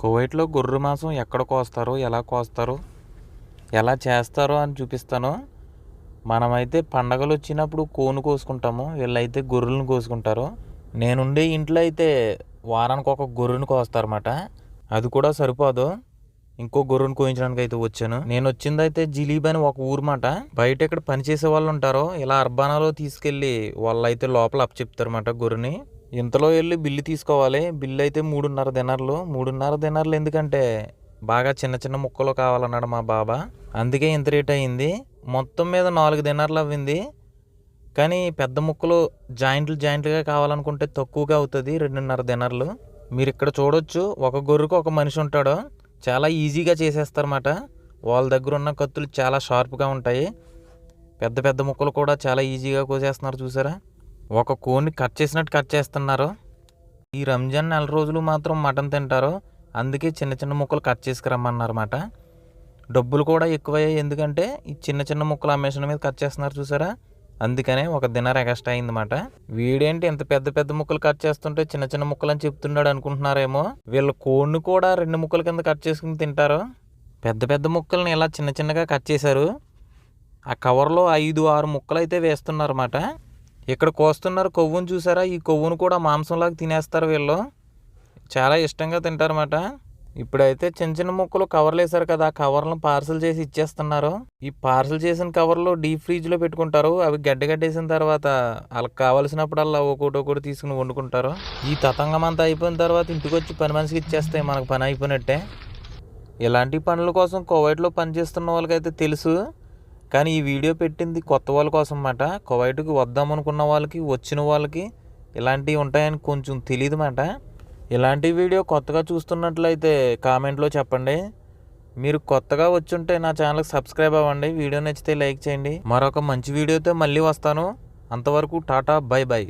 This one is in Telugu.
కువైట్లో గొర్రె మాంసం ఎక్కడ కోస్తారు ఎలా కోస్తారు ఎలా చేస్తారో అని చూపిస్తాను. మనమైతే పండగలు వచ్చినప్పుడు కోను కోసుకుంటాము వీళ్ళైతే గొర్రెలను కోసుకుంటారు. నేనుండే ఇంట్లో అయితే వారానికి ఒక గొర్రెను కోస్తారన్నమాట. అది కూడా సరిపోదు. ఇంకో గొర్రెను కోయించడానికి అయితే వచ్చాను. నేను వచ్చింది అయితే జిలీబ్ అని ఒక ఊరు మాట బయట ఇక్కడ పనిచేసే వాళ్ళు ఉంటారు. ఇలా అర్బానాలో తీసుకెళ్ళి వాళ్ళు అయితే లోపల అప్ చెప్తారన్నమాట గొర్రెని. ఇంతలో వెళ్ళి బిల్లు తీసుకోవాలి. బిల్లు అయితే మూడున్నర దినార్లు. మూడున్నర దినార్లు ఎందుకంటే బాగా చిన్న చిన్న ముక్కలు కావాలన్నాడు మా బాబా. అందుకే ఇంత రేట్ అయింది. మొత్తం మీద నాలుగు దినార్లు అవ్వింది. కానీ పెద్ద ముక్కలు జాయింట్లు జాయింట్లుగా కావాలనుకుంటే తక్కువగా అవుతుంది రెండున్నర దినార్లు. మీరు ఇక్కడ చూడొచ్చు ఒక గొర్రెకు ఒక మనిషి ఉంటాడు. చాలా ఈజీగా చేసేస్తారన్నమాట. వాళ్ళ దగ్గర ఉన్న కత్తులు చాలా షార్ప్గా ఉంటాయి. పెద్ద పెద్ద ముక్కలు కూడా చాలా ఈజీగా కోసేస్తున్నారు చూసారా? ఒక కోన్ని కట్ చేసినట్టు కట్ చేస్తున్నారు. ఈ రంజాన్ నెల రోజులు మాత్రం మటన్ తింటారు. అందుకే చిన్న చిన్న ముక్కలు కట్ చేసుకురమ్మన్నారన్నమాట. డబ్బులు కూడా ఎక్కువయ్యాయి. ఎందుకంటే ఈ చిన్న చిన్న ముక్కలు అమ్మేసిన మీద కట్ చేస్తున్నారు చూసారా? అందుకనే ఒక దినార్ ఎగస్ట్రా అయిందన్నమాట. వీడేంటి ఇంత పెద్ద పెద్ద ముక్కలు కట్ చేస్తుంటే చిన్న చిన్న ముక్కలు అని చెప్తున్నాడు అనుకుంటున్నారేమో. వీళ్ళ కోడిని కూడా రెండు ముక్కల కింద కట్ చేసుకుని తింటారు. పెద్ద పెద్ద ముక్కల్ని ఇలా చిన్న చిన్నగా కట్ చేశారు. ఆ కవర్లో ఐదు ఆరు ముక్కలు అయితే వేస్తున్నారన్నమాట. ఇక్కడ కోస్తున్నారు కొవ్వును చూసారా? ఈ కొవ్వును కూడా మాంసంలాగా తినేస్తారు వీళ్ళు. చాలా ఇష్టంగా తింటారన్నమాట. ఇప్పుడైతే చిన్న చిన్న ముక్కలు కవర్లు వేసారు కదా ఆ కవర్లను పార్సల్ చేసి ఇచ్చేస్తున్నారు. ఈ పార్సల్ చేసిన కవర్లు డీప్ ఫ్రిడ్జ్లో పెట్టుకుంటారు. అవి గడ్డగడ్డేసిన తర్వాత వాళ్ళకి కావలసినప్పుడల్లా ఒకటి ఒకటి తీసుకుని వండుకుంటారు. ఈ తతంగం అంతా అయిపోయిన తర్వాత ఇంటికి వచ్చి పని మనిషికి ఇచ్చేస్తాయి మనకు పని అయిపోయినట్టే. ఇలాంటి పనుల కోసం కోవైట్లో పనిచేస్తున్న వాళ్ళకైతే తెలుసు. కానీ ఈ వీడియో పెట్టింది కొత్త వాళ్ళ కోసం అన్నమాట కువైట్కి వద్దామనుకున్న వాళ్ళకి వచ్చిన వాళ్ళకి ఇలాంటివి ఉంటాయని కొంచెం తెలియదు అన్నమాట ఇలాంటి వీడియో కొత్తగా చూస్తున్నట్లయితే కామెంట్లో చెప్పండి. మీరు కొత్తగా వచ్చుంటే నా ఛానల్కి సబ్స్క్రైబ్ అవ్వండి. వీడియో నచ్చితే లైక్ చేయండి. మరొక మంచి వీడియోతో మళ్ళీ వస్తాను. అంతవరకు టాటా బై బై.